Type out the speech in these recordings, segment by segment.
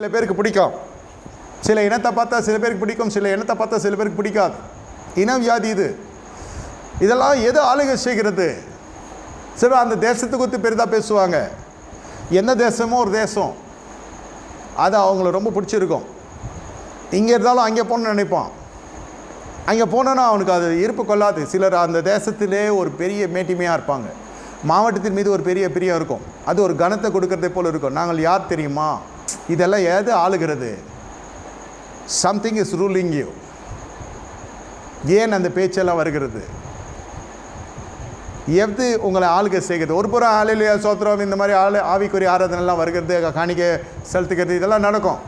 சில பேருக்கு பிடிக்கும். சில இனத்தை பார்த்தா சில பேருக்கு பிடிக்கும் சில இனத்தை பார்த்தா சில பேருக்கு பிடிக்காது. இன வியாதி இது. இதெல்லாம் எது ஆளுகை செய்கிறது? சில அந்த தேசத்தை குறித்து பெரிதாக பேசுவாங்க. என்ன தேசமோ ஒரு தேசம். அது அவங்கள ரொம்ப பிடிச்சிருக்கும். இங்கே இருந்தாலும் அங்கே போகணும்னு நினைப்பான். அங்கே போனோன்னா அவனுக்கு அது இருப்பு கொள்ளாது. சிலர் அந்த தேசத்திலே ஒரு பெரிய மேட்டிமையாக இருப்பாங்க. மாவட்டத்தின் மீது ஒரு பெரிய பிரியம் இருக்கும். அது ஒரு கனத்தை கொடுக்கறதே போல் இருக்கும். நாங்கள் யார் தெரியுமா? இதெல்லாம் எது ஆளுகிறது? சம்திங் இஸ் ரூலிங் யூ ஏன் அந்த பேச்செல்லாம் வருகிறது? எது உங்களை ஆளுக செய்கிறது? ஒரு புறம் ஆளிலையா சோத்திரம் இந்த மாதிரி ஆள் ஆவிக்குரிய ஆராதனைலாம் வருகிறது காணிக்க செலுத்துக்கிறது இதெல்லாம் நடக்கும்.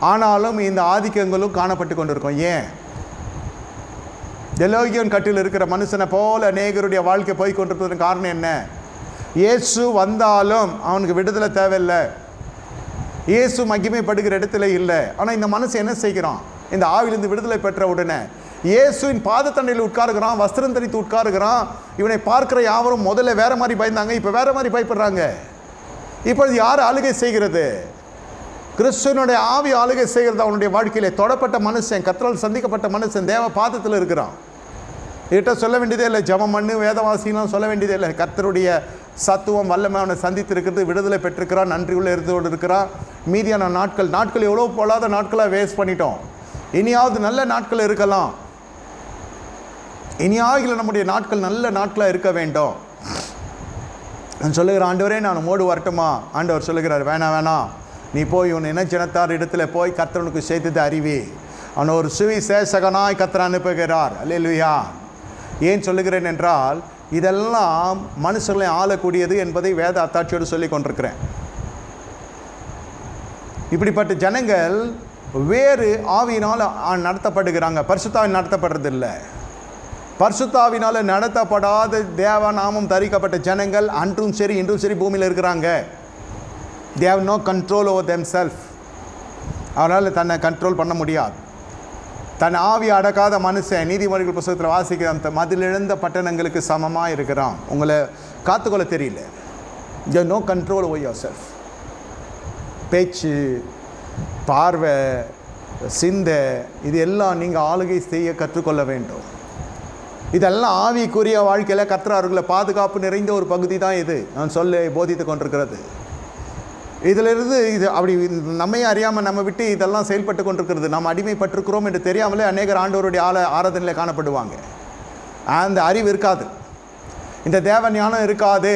ஆனாலும் இந்த ஆதிக்கங்களும் காணப்பட்டு கொண்டிருக்கும். ஏன்? தெலோகியன் கட்டில் இருக்கிற மனுஷனை போல நேகருடைய வாழ்க்கை போய் கொண்டிருப்பதற்கு காரணம் என்ன? இயேசு வந்தாலும் அவனுக்கு விடுதலை தேவையில்லை. இயேசு மகிமைப்படுகிற இடத்துல இல்லை. ஆனால் இந்த மனசு என்ன செய்கிறான்? இந்த ஆவிலிருந்து விடுதலை பெற்ற உடனே இயேசுவின் பாதத்தண்டையில் உட்காருகிறான் வஸ்திரம் தரித்து உட்காருகிறான். இவனை பார்க்குற யாவரும் முதல்ல வேற மாதிரி பயந்தாங்க இப்போ வேறு மாதிரி பயப்படுறாங்க. இப்பொழுது யார் ஆளுகை செய்கிறது? கிறிஸ்துவனுடைய ஆவி ஆளுகை செய்கிறது அவனுடைய வாழ்க்கையில் தொடப்பட்ட மனுஷன் கத்தரால் சந்திக்கப்பட்ட மனுஷன் தேவ பாதத்தில் இருக்கிறான். இட்ட சொல்ல வேண்டியதே இல்லை ஜம மண்ணு வேதவாசிலாம் சொல்ல வேண்டியதே இல்லை. கர்த்தருடைய சத்துவம் வல்லமை அவனை சந்தித்து இருக்கிறது விடுதலை பெற்றிருக்கிறான் நன்றியுள்ள இருந்தோடு இருக்கிறான். மீதியான நாட்கள் நாட்கள் எவ்வளோ போலாத நாட்களாக வேஸ்ட் பண்ணிட்டோம். இனியாவது நல்ல நாட்கள் இருக்கலாம். இனியாகில நம்முடைய நாட்கள் நல்ல நாட்களாக இருக்க வேண்டும். நான் சொல்லுகிற ஆண்டவரே நான் மோடு வரட்டுமா? ஆண்டவர் சொல்லுகிறார் வேணாம் வேணாம் நீ போய் உன் இனஜனத்தார் இடத்துல போய் கத்தனுக்கு செய்தது அறிவி. அவன் ஒரு சுவிசேஷகனாய் கர்த்தர் அனுப்புகிறார். அல்லா ஏன் சொல்லுகிறேன் என்றால் இதெல்லாம் மனுஷர்களை ஆளக்கூடியது என்பதை வேத அத்தாட்சியோடு சொல்லி கொண்டிருக்கிறேன். இப்படிப்பட்ட ஜனங்கள் வேறு ஆவியினால் நடத்தப்படுகிறாங்க. பரிசுத்தாவில் நடத்தப்படுறதில்லை. பரிசுத்தாவினால் நடத்தப்படாத தேவநாமம் தரிக்கப்பட்ட ஜனங்கள் அன்றும் சரி இன்றும் சரி பூமியில் இருக்கிறாங்க. They no control over them self அவரால் தன்னை கண்ட்ரோல் பண்ண முடியாது. தன் ஆவி அடக்காத மனுஷன் நீதிமொழிகள் புத்தகத்தில் வாசிக்கிற அந்த மதிலிழந்த பட்டணங்களுக்கு சமமாக இருக்கிறான். உங்களை காத்துக்கொள்ள தெரியல. You no control over your self பேச்சு பார்வை சிந்தை இது எல்லாம் நீங்கள் ஆளுகை செய்ய கற்றுக்கொள்ள வேண்டும். இதெல்லாம் ஆவிக்குரிய வாழ்க்கையில் கர்த்தரார்களை பாதுகாப்பு நிறைந்த ஒரு பகுதி தான் இது. நான் சொல்ல போதித்து கொண்டிருக்கிறது. இதிலிருந்து இது அப்படி நம்மையே அறியாமல் நம்ம விட்டு இதெல்லாம் செயல்பட்டு கொண்டிருக்கிறது. நம்ம அடிமைப்பட்டிருக்கிறோம் என்று தெரியாமலே அநேகர் ஆண்டவருடைய ஆல ஆராதனையில் காணப்படுவாங்க. அந்த அறிவு இருக்காது. இந்த தேவ ஞானம் இருக்காது.